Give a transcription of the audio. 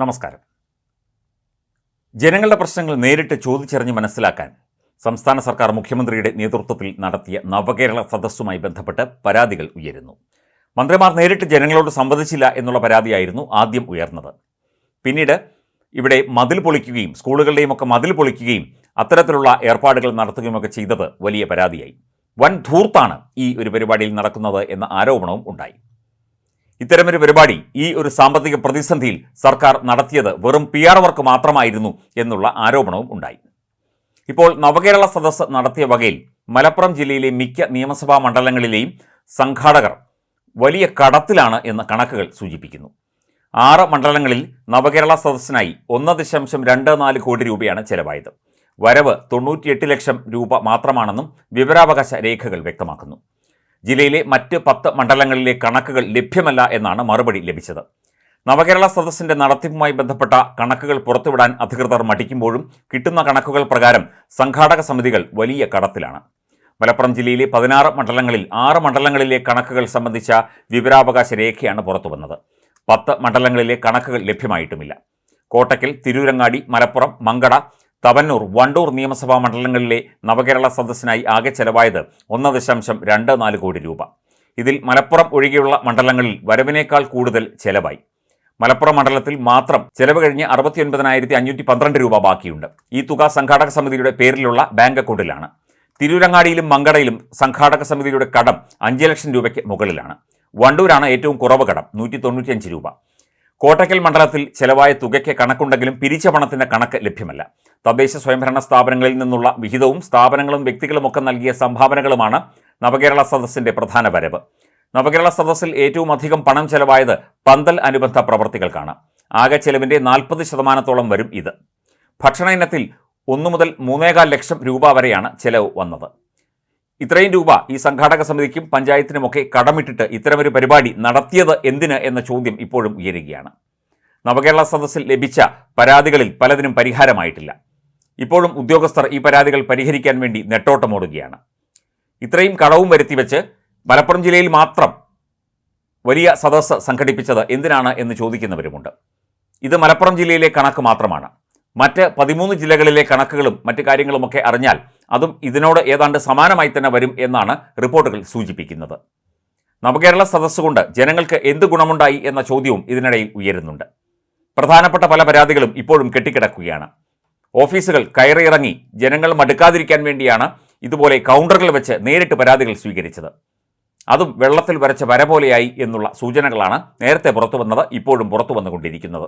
നമസ്കാരം. ജനങ്ങളുടെ പ്രശ്നങ്ങൾ നേരിട്ട് ചോദിച്ചറിഞ്ഞ് മനസ്സിലാക്കാൻ സംസ്ഥാന സർക്കാർ മുഖ്യമന്ത്രിയുടെ നേതൃത്വത്തിൽ നടത്തിയ നവകേരള സദസ്സുമായി ബന്ധപ്പെട്ട് പരാതികൾ ഉയരുന്നു. മന്ത്രിമാർ നേരിട്ട് ജനങ്ങളോട് സംവദിച്ചില്ല എന്നുള്ള പരാതിയായിരുന്നു ആദ്യം ഉയർന്നത്. പിന്നീട് ഇവിടെ മതിൽ പൊളിക്കുകയും സ്കൂളുകളുടെയും ഒക്കെ മതിൽ പൊളിക്കുകയും അത്തരത്തിലുള്ള ഏർപ്പാടുകൾ നടത്തുകയുമൊക്കെ ചെയ്തത് വലിയ പരാതിയായി. വൻ ധൂർത്താണ് ഈ ഒരു പരിപാടിയിൽ നടക്കുന്നത് എന്ന ആരോപണവും ഉണ്ടായി. ഇത്തരമൊരു പരിപാടി ഈ ഒരു സാമ്പത്തിക പ്രതിസന്ധിയിൽ സർക്കാർ നടത്തിയത് വെറും പി ആർ വർക്ക് മാത്രമായിരുന്നു എന്നുള്ള ആരോപണവും ഉണ്ടായി. ഇപ്പോൾ നവകേരള സദസ്സ് നടത്തിയ വകയിൽ മലപ്പുറം ജില്ലയിലെ മിക്ക നിയമസഭാ മണ്ഡലങ്ങളിലെയും സംഘാടകർ വലിയ കടത്തിലാണ് എന്ന കണക്കുകൾ സൂചിപ്പിക്കുന്നു. ആറ് മണ്ഡലങ്ങളിൽ നവകേരള സദസ്സിനായി ഒന്ന് ദശാംശം രണ്ട് നാല് കോടി രൂപയാണ് ചെലവായത്. വരവ് തൊണ്ണൂറ്റിയെട്ട് ലക്ഷം രൂപ മാത്രമാണെന്നും വിവരാവകാശ രേഖകൾ വ്യക്തമാക്കുന്നു. ജില്ലയിലെ മറ്റ് പത്ത് മണ്ഡലങ്ങളിലെ കണക്കുകൾ ലഭ്യമല്ല എന്നാണ് മറുപടി ലഭിച്ചത്. നവകേരള സദസ്സിന്റെ നടത്തിപ്പുമായി ബന്ധപ്പെട്ട കണക്കുകൾ പുറത്തുവിടാൻ അധികൃതർ മടിക്കുമ്പോഴും കിട്ടുന്ന കണക്കുകൾ പ്രകാരം സംഘാടക സമിതികൾ വലിയ കടത്തിലാണ്. മലപ്പുറം ജില്ലയിലെ പതിനാറ് മണ്ഡലങ്ങളിൽ ആറ് മണ്ഡലങ്ങളിലെ കണക്കുകൾ സംബന്ധിച്ച വിവരാവകാശ രേഖയാണ് പുറത്തുവന്നത്. പത്ത് മണ്ഡലങ്ങളിലെ കണക്കുകൾ ലഭ്യമായിട്ടുമില്ല. കോട്ടക്കൽ തിരൂരങ്ങാടി മലപ്പുറം മങ്കട തവന്നൂർ വണ്ടൂർ നിയമസഭാ മണ്ഡലങ്ങളിലെ നവകേരള സദസ്സിനായി ആകെ ചെലവായത് ഒന്ന് ദശാംശം രണ്ട് നാല് കോടി രൂപ. ഇതിൽ മലപ്പുറം ഒഴികെയുള്ള മണ്ഡലങ്ങളിൽ വരവിനേക്കാൾ കൂടുതൽ ചെലവായി. മലപ്പുറം മണ്ഡലത്തിൽ മാത്രം ചെലവ് കഴിഞ്ഞ് അറുപത്തിയൊൻപതിനായിരത്തി അഞ്ഞൂറ്റി പന്ത്രണ്ട് രൂപ ബാക്കിയുണ്ട്. ഈ തുക സംഘാടക സമിതിയുടെ പേരിലുള്ള ബാങ്ക് അക്കൗണ്ടിലാണ്. തിരൂരങ്ങാടിയിലും മങ്കടയിലും സംഘാടക സമിതിയുടെ കടം അഞ്ച് ലക്ഷം രൂപയ്ക്ക് മുകളിലാണ്. വണ്ടൂരാണ് ഏറ്റവും കുറവ് കടം നൂറ്റി രൂപ. കോട്ടക്കൽ മണ്ഡലത്തിൽ ചെലവായ തുകയ്ക്ക് കണക്കുണ്ടെങ്കിലും പിരിച്ച പണത്തിന്റെ കണക്ക് ലഭ്യമല്ല. തദ്ദേശ സ്വയംഭരണ സ്ഥാപനങ്ങളിൽ നിന്നുള്ള വിഹിതവും സ്ഥാപനങ്ങളും വ്യക്തികളുമൊക്കെ നൽകിയ സംഭാവനകളുമാണ് നവകേരള സദസ്സിന്റെ പ്രധാന വരവ്. നവകേരള സദസ്സിൽ ഏറ്റവും അധികം പണം ചെലവായത് പന്തൽ അനുബന്ധ പ്രവർത്തികൾക്കാണ്. ആകെ ചെലവിന്റെ നാൽപ്പത് ശതമാനത്തോളം വരും ഇത്. ഭക്ഷണ ഇനത്തിൽ ഒന്നു മുതൽ മൂന്നേകാൽ ലക്ഷം രൂപ വരെയാണ് ചെലവ് വന്നത്. ഇത്രയും രൂപ ഈ സംഘാടക സമിതിക്കും പഞ്ചായത്തിനുമൊക്കെ കടമിട്ടിട്ട് ഇത്തരമൊരു പരിപാടി നടത്തിയത് എന്തിന് എന്ന ചോദ്യം ഇപ്പോഴും ഉയരുകയാണ്. നവകേരള സദസ്സിൽ ലഭിച്ച പരാതികളിൽ പലതിനും പരിഹാരമായിട്ടില്ല. ഇപ്പോഴും ഉദ്യോഗസ്ഥർ ഈ പരാതികൾ പരിഹരിക്കാൻ വേണ്ടി നെട്ടോട്ടമോടുകയാണ്. ഇത്രയും കടവും വരുത്തി വെച്ച് മലപ്പുറം ജില്ലയിൽ മാത്രം വലിയ സദസ്സ് സംഘടിപ്പിച്ചത് എന്തിനാണ് എന്ന് ചോദിക്കുന്നവരുമുണ്ട്. ഇത് മലപ്പുറം ജില്ലയിലെ കണക്ക് മാത്രമാണ്. മറ്റ് പതിമൂന്ന് ജില്ലകളിലെ കണക്കുകളും മറ്റ് കാര്യങ്ങളുമൊക്കെ അറിഞ്ഞാൽ അതും ഇതിനോട് ഏതാണ്ട് സമാനമായി തന്നെ വരും എന്നാണ് റിപ്പോർട്ടുകൾ സൂചിപ്പിക്കുന്നത്. നവകേരള സദസ്സുകൊണ്ട് ജനങ്ങൾക്ക് എന്ത് ഗുണമുണ്ടായി എന്ന ചോദ്യവും ഇതിനിടയിൽ ഉയരുന്നുണ്ട്. പ്രധാനപ്പെട്ട പല പരാതികളും ഇപ്പോഴും കെട്ടിക്കിടക്കുകയാണ്. ഓഫീസുകൾ കയറിയിറങ്ങി ജനങ്ങൾ മടുക്കാതിരിക്കാൻ വേണ്ടിയാണ് ഇതുപോലെ കൗണ്ടറുകൾ വെച്ച് നേരിട്ട് പരാതികൾ സ്വീകരിച്ചത്. അതും വെള്ളത്തിൽ വരച്ച വര പോലെയായി എന്നുള്ള സൂചനകളാണ് നേരത്തെ പുറത്തു വന്നത് ഇപ്പോഴും പുറത്തു വന്നുകൊണ്ടിരിക്കുന്നത്